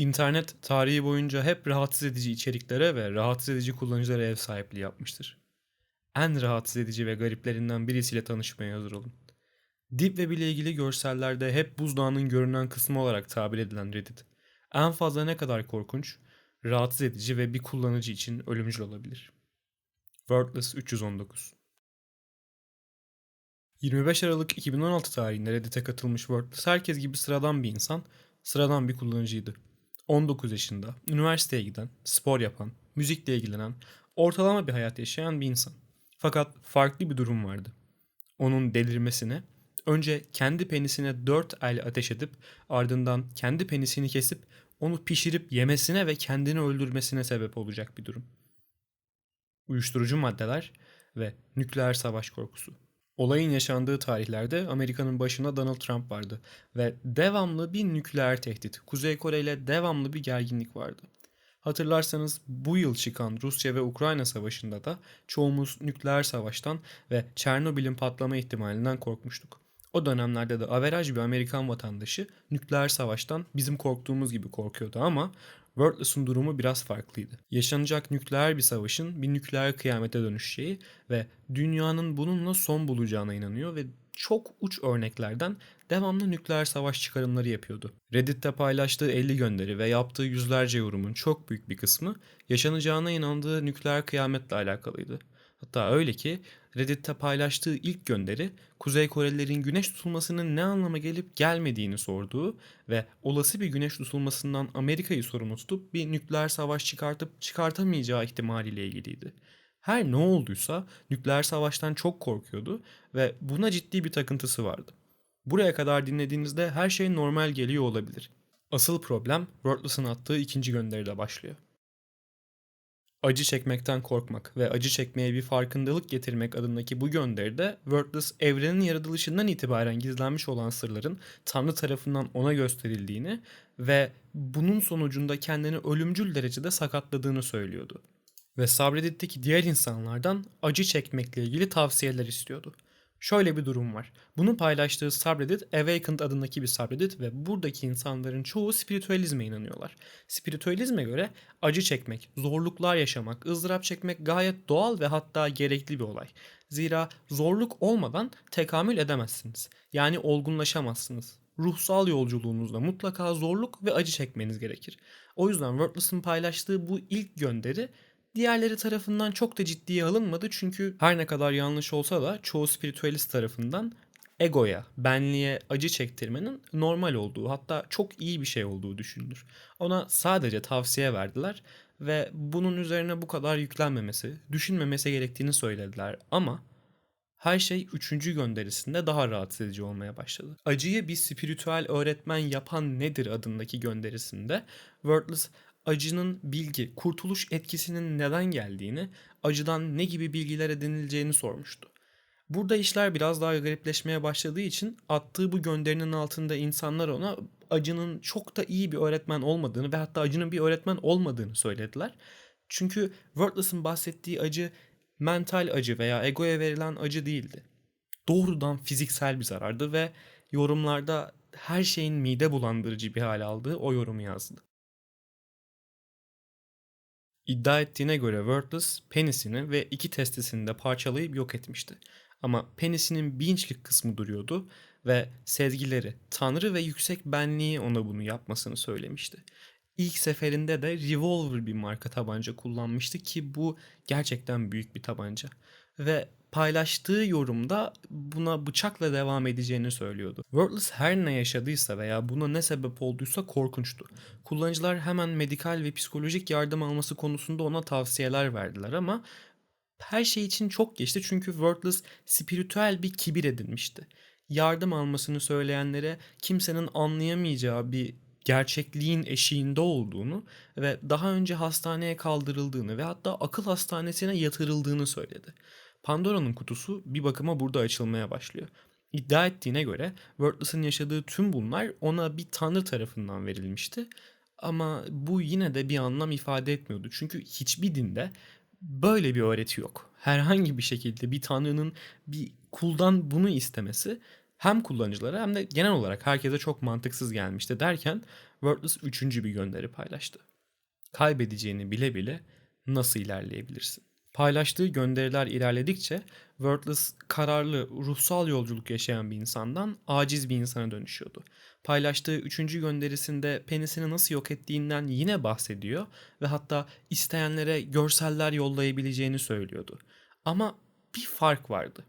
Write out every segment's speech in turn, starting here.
İnternet tarihi boyunca hep rahatsız edici içeriklere ve rahatsız edici kullanıcılara ev sahipliği yapmıştır. En rahatsız edici ve gariplerinden birisiyle tanışmaya hazır olun. Deep Web ile ilgili görsellerde hep buzdağının görünen kısmı olarak tabir edilen Reddit, en fazla ne kadar korkunç, rahatsız edici ve bir kullanıcı için ölümcül olabilir. Wordless 319 25 Aralık 2016 tarihinde Reddit'e katılmış Wordless herkes gibi sıradan bir insan, sıradan bir kullanıcıydı. 19 yaşında, üniversiteye giden, spor yapan, müzikle ilgilenen, ortalama bir hayat yaşayan bir insan. Fakat farklı bir durum vardı. Onun delirmesine, önce kendi penisine dört el ateş edip ardından kendi penisini kesip onu pişirip yemesine ve kendini öldürmesine sebep olacak bir durum. Uyuşturucu maddeler ve nükleer savaş korkusu. Olayın yaşandığı tarihlerde Amerika'nın başında Donald Trump vardı ve devamlı bir nükleer tehdit, Kuzey Kore ile devamlı bir gerginlik vardı. Hatırlarsanız bu yıl çıkan Rusya ve Ukrayna savaşında da çoğumuz nükleer savaştan ve Çernobil'in patlama ihtimalinden korkmuştuk. O dönemlerde de averaj bir Amerikan vatandaşı nükleer savaştan bizim korktuğumuz gibi korkuyordu ama Wordless'ın durumu biraz farklıydı. Yaşanacak nükleer bir savaşın bir nükleer kıyamete dönüşeceği ve dünyanın bununla son bulacağına inanıyor ve çok uç örneklerden devamlı nükleer savaş çıkarımları yapıyordu. Reddit'te paylaştığı 50 gönderi ve yaptığı yüzlerce yorumun çok büyük bir kısmı yaşanacağına inandığı nükleer kıyametle alakalıydı. Hatta öyle ki Reddit'te paylaştığı ilk gönderi Kuzey Korelilerin güneş tutulmasının ne anlama gelip gelmediğini sorduğu ve olası bir güneş tutulmasından Amerika'yı sorumlu tutup bir nükleer savaş çıkartıp çıkartamayacağı ihtimaliyle ilgiliydi. Her ne olduysa nükleer savaştan çok korkuyordu ve buna ciddi bir takıntısı vardı. Buraya kadar dinlediğinizde her şey normal geliyor olabilir. Asıl problem Wordless'ın attığı ikinci gönderide başlıyor. Acı çekmekten korkmak ve acı çekmeye bir farkındalık getirmek adındaki bu gönderide Wordless evrenin yaratılışından itibaren gizlenmiş olan sırların Tanrı tarafından ona gösterildiğini ve bunun sonucunda kendini ölümcül derecede sakatladığını söylüyordu. Ve Subreddit'teki diğer insanlardan acı çekmekle ilgili tavsiyeler istiyordu. Şöyle bir durum var. Bunu paylaştığı subreddit Awakened adındaki bir subreddit ve buradaki insanların çoğu spiritüalizme inanıyorlar. Spiritüalizme göre acı çekmek, zorluklar yaşamak, ızdırap çekmek gayet doğal ve hatta gerekli bir olay. Zira zorluk olmadan tekamül edemezsiniz. Yani olgunlaşamazsınız. Ruhsal yolculuğunuzda mutlaka zorluk ve acı çekmeniz gerekir. O yüzden Wordless'ın paylaştığı bu ilk gönderi diğerleri tarafından çok da ciddiye alınmadı çünkü her ne kadar yanlış olsa da çoğu spiritüalist tarafından egoya, benliğe acı çektirmenin normal olduğu hatta çok iyi bir şey olduğu düşünülür. Ona sadece tavsiye verdiler ve bunun üzerine bu kadar yüklenmemesi, düşünmemesi gerektiğini söylediler ama her şey üçüncü gönderisinde daha rahatsız edici olmaya başladı. Acıyı bir spiritüel öğretmen yapan nedir adındaki gönderisinde Wordless acının bilgi, kurtuluş etkisinin neden geldiğini, acıdan ne gibi bilgiler edinileceğini sormuştu. Burada işler biraz daha garipleşmeye başladığı için attığı bu gönderinin altında insanlar ona acının çok da iyi bir öğretmen olmadığını ve hatta acının bir öğretmen olmadığını söylediler. Çünkü Wordless'ın bahsettiği acı mental acı veya egoya verilen acı değildi. Doğrudan fiziksel bir zarardı ve yorumlarda her şeyin mide bulandırıcı bir hal aldığı o yorumu yazdı. İddia ettiğine göre Wordless penisini ve iki testisini de parçalayıp yok etmişti. Ama penisinin bir kısmı duruyordu ve sezgileri, tanrı ve yüksek benliği ona bunu yapmasını söylemişti. İlk seferinde de Revolver bir marka tabanca kullanmıştı ki bu gerçekten büyük bir tabanca. Ve paylaştığı yorumda buna bıçakla devam edeceğini söylüyordu. Wordless her ne yaşadıysa veya buna ne sebep olduysa korkunçtu. Kullanıcılar hemen medikal ve psikolojik yardım alması konusunda ona tavsiyeler verdiler ama her şey için çok geçti çünkü Wordless spiritüel bir kibir edinmişti. Yardım almasını söyleyenlere kimsenin anlayamayacağı bir gerçekliğin eşiğinde olduğunu ve daha önce hastaneye kaldırıldığını ve hatta akıl hastanesine yatırıldığını söyledi. Pandora'nın kutusu bir bakıma burada açılmaya başlıyor. İddia ettiğine göre Wordless'ın yaşadığı tüm bunlar ona bir tanrı tarafından verilmişti. Ama bu yine de bir anlam ifade etmiyordu. Çünkü hiçbir dinde böyle bir öğreti yok. Herhangi bir şekilde bir tanrının bir kuldan bunu istemesi Hem kullanıcılara hem de genel olarak herkese çok mantıksız gelmişti derken Wordless üçüncü bir gönderi paylaştı. Kaybedeceğini bile bile nasıl ilerleyebilirsin? Paylaştığı gönderiler ilerledikçe Wordless kararlı, ruhsal yolculuk yaşayan bir insandan aciz bir insana dönüşüyordu. Paylaştığı üçüncü gönderisinde penisini nasıl yok ettiğinden yine bahsediyor ve hatta isteyenlere görseller yollayabileceğini söylüyordu. Ama bir fark vardı.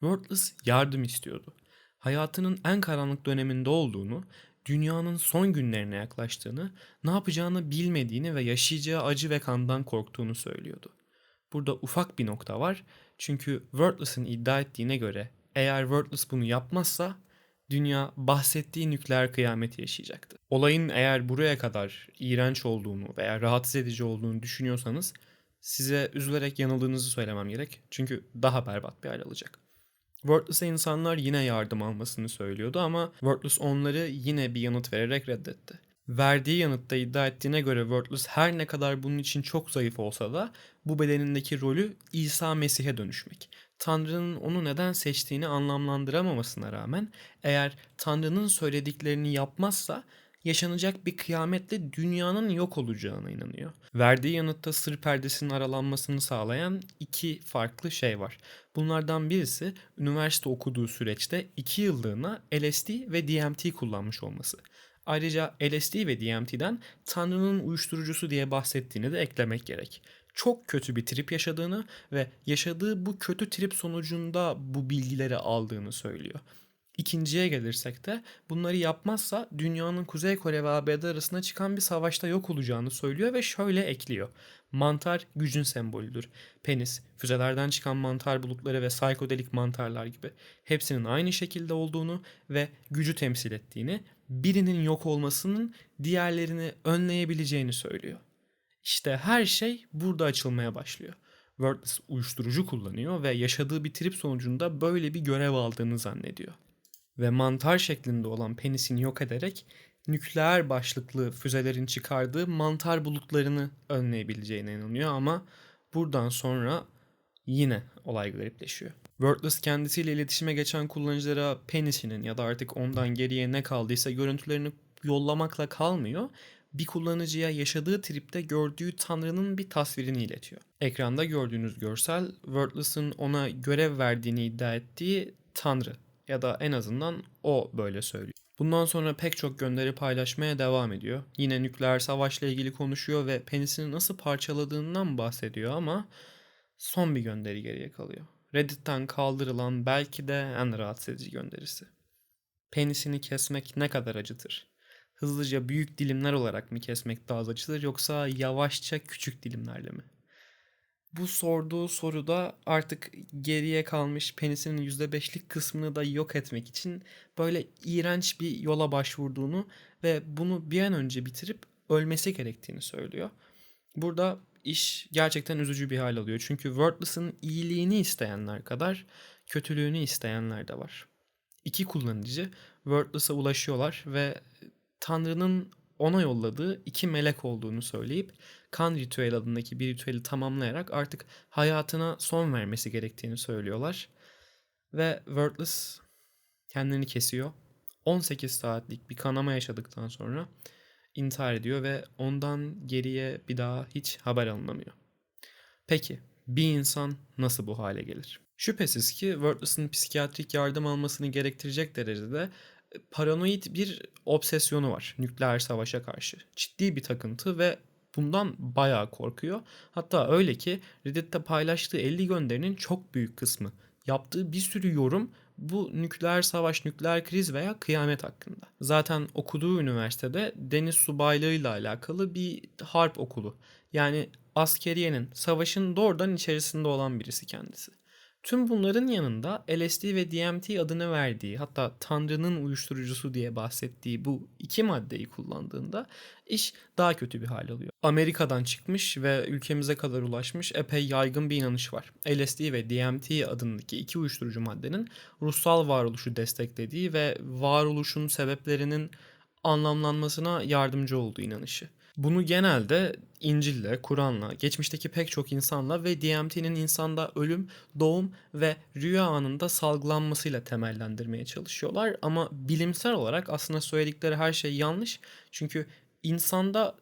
Wordless yardım istiyordu. Hayatının en karanlık döneminde olduğunu, dünyanın son günlerine yaklaştığını, ne yapacağını bilmediğini ve yaşayacağı acı ve kandan korktuğunu söylüyordu. Burada ufak bir nokta var. Çünkü Wordless'ın iddia ettiğine göre eğer Wordless bunu yapmazsa dünya bahsettiği nükleer kıyameti yaşayacaktı. Olayın eğer buraya kadar iğrenç olduğunu veya rahatsız edici olduğunu düşünüyorsanız size üzülerek yanıldığınızı söylemem gerek. Çünkü daha berbat bir hal alacak. Wordless'e insanlar yine yardım almasını söylüyordu ama Wordless onları yine bir yanıt vererek reddetti. Verdiği yanıtta iddia ettiğine göre Wordless her ne kadar bunun için çok zayıf olsa da bu bedenindeki rolü İsa Mesih'e dönüşmek. Tanrı'nın onu neden seçtiğini anlamlandıramamasına rağmen eğer Tanrı'nın söylediklerini yapmazsa yaşanacak bir kıyametle dünyanın yok olacağına inanıyor. Verdiği yanıtta sır perdesinin aralanmasını sağlayan iki farklı şey var. Bunlardan birisi üniversite okuduğu süreçte iki yıllığına LSD ve DMT kullanmış olması. Ayrıca LSD ve DMT'den Tanrı'nın uyuşturucusu diye bahsettiğini de eklemek gerek. Çok kötü bir trip yaşadığını ve yaşadığı bu kötü trip sonucunda bu bilgileri aldığını söylüyor. İkinciye gelirsek de bunları yapmazsa dünyanın Kuzey Kore ve ABD arasında çıkan bir savaşta yok olacağını söylüyor ve şöyle ekliyor. Mantar gücün sembolüdür. Penis, füzelerden çıkan mantar bulutları ve psikodelik mantarlar gibi hepsinin aynı şekilde olduğunu ve gücü temsil ettiğini, birinin yok olmasının diğerlerini önleyebileceğini söylüyor. İşte her şey burada açılmaya başlıyor. Wordless uyuşturucu kullanıyor ve yaşadığı bir trip sonucunda böyle bir görev aldığını zannediyor. Ve mantar şeklinde olan penisini yok ederek nükleer başlıklı füzelerin çıkardığı mantar bulutlarını önleyebileceğine inanıyor ama buradan sonra yine olay garipleşiyor. Wordless kendisiyle iletişime geçen kullanıcılara penisinin ya da artık ondan geriye ne kaldıysa görüntülerini yollamakla kalmıyor. Bir kullanıcıya yaşadığı tripte gördüğü tanrının bir tasvirini iletiyor. Ekranda gördüğünüz görsel Wordless'ın ona görev verdiğini iddia ettiği tanrı ya da en azından o böyle söylüyor. Bundan sonra pek çok gönderi paylaşmaya devam ediyor. Yine nükleer savaşla ilgili konuşuyor ve penisini nasıl parçaladığından bahsediyor ama son bir gönderi geriye kalıyor. Reddit'ten kaldırılan belki de en rahatsız edici gönderisi. Penisini kesmek ne kadar acıtır? Hızlıca büyük dilimler olarak mı kesmek daha acıtır yoksa yavaşça küçük dilimlerle mi? Bu sorduğu soruda artık geriye kalmış penisinin %5'lik kısmını da yok etmek için böyle iğrenç bir yola başvurduğunu ve bunu bir an önce bitirip ölmesi gerektiğini söylüyor. Burada iş gerçekten üzücü bir hal alıyor. Çünkü Wordless'ın iyiliğini isteyenler kadar kötülüğünü isteyenler de var. İki kullanıcı Wordless'a ulaşıyorlar ve Tanrı'nın ona yolladığı iki melek olduğunu söyleyip kan ritüeli adındaki bir ritüeli tamamlayarak artık hayatına son vermesi gerektiğini söylüyorlar. Ve Wordless kendini kesiyor. 18 saatlik bir kanama yaşadıktan sonra intihar ediyor ve ondan geriye bir daha hiç haber alınamıyor. Peki bir insan nasıl bu hale gelir? Şüphesiz ki Wordless'ın psikiyatrik yardım almasını gerektirecek derecede paranoid bir obsesyonu var nükleer savaşa karşı. Ciddi bir takıntı ve bundan bayağı korkuyor. Hatta öyle ki Reddit'te paylaştığı 50 gönderinin çok büyük kısmı yaptığı bir sürü yorum bu nükleer savaş, nükleer kriz veya kıyamet hakkında. Zaten okuduğu üniversitede deniz subaylığı ile alakalı bir harp okulu. Yani askeriyenin, savaşın doğrudan içerisinde olan birisi kendisi. Tüm bunların yanında LSD ve DMT adını verdiği hatta Tanrı'nın uyuşturucusu diye bahsettiği bu iki maddeyi kullandığında iş daha kötü bir hal alıyor. Amerika'dan çıkmış ve ülkemize kadar ulaşmış epey yaygın bir inanış var. LSD ve DMT adındaki iki uyuşturucu maddenin ruhsal varoluşu desteklediği ve varoluşun sebeplerinin anlamlanmasına yardımcı olduğu inanışı. Bunu genelde İncil'le, Kur'an'la, geçmişteki pek çok insanla ve DMT'nin insanda ölüm, doğum ve rüya anında salgılanmasıyla temellendirmeye çalışıyorlar. Ama bilimsel olarak aslında söyledikleri her şey yanlış. Çünkü insanda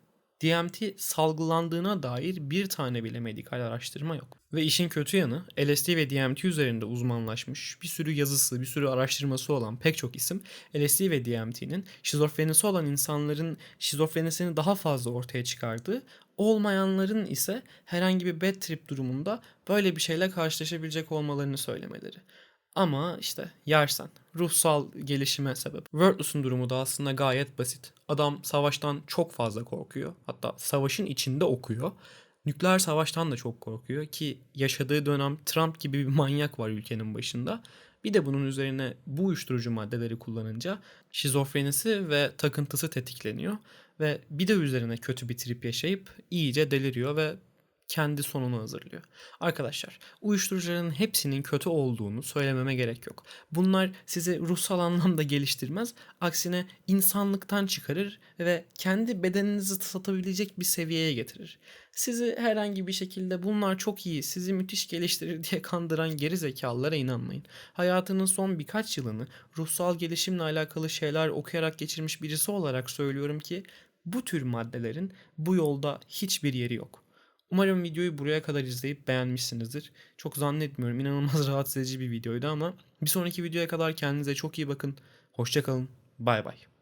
DMT salgılandığına dair bir tane bile medikal araştırma yok. Ve işin kötü yanı LSD ve DMT üzerinde uzmanlaşmış bir sürü yazısı, bir sürü araştırması olan pek çok isim LSD ve DMT'nin şizofrenisi olan insanların şizofrenisini daha fazla ortaya çıkardığı, olmayanların ise herhangi bir bad trip durumunda böyle bir şeyle karşılaşabilecek olmalarını söylemeleri. Ama işte yersen ruhsal gelişime sebep. Wordless'ın durumu da aslında gayet basit. Adam savaştan çok fazla korkuyor. Hatta savaşın içinde okuyor. Nükleer savaştan da çok korkuyor ki yaşadığı dönem Trump gibi bir manyak var ülkenin başında. Bir de bunun üzerine bu uyuşturucu maddeleri kullanınca şizofrenisi ve takıntısı tetikleniyor ve bir de üzerine kötü bir trip yaşayıp iyice deliriyor ve kendi sonunu hazırlıyor. Arkadaşlar, uyuşturucuların hepsinin kötü olduğunu söylememe gerek yok. Bunlar sizi ruhsal anlamda geliştirmez, aksine insanlıktan çıkarır ve kendi bedeninizi satabilecek bir seviyeye getirir. Sizi herhangi bir şekilde bunlar çok iyi, sizi müthiş geliştirir diye kandıran geri zekalılara inanmayın. Hayatının son birkaç yılını ruhsal gelişimle alakalı şeyler okuyarak geçirmiş birisi olarak söylüyorum ki bu tür maddelerin bu yolda hiçbir yeri yok. Umarım videoyu buraya kadar izleyip beğenmişsinizdir. Çok zannetmiyorum. İnanılmaz rahatsız edici bir videoydu ama bir sonraki videoya kadar kendinize çok iyi bakın. Hoşçakalın. Bay bay.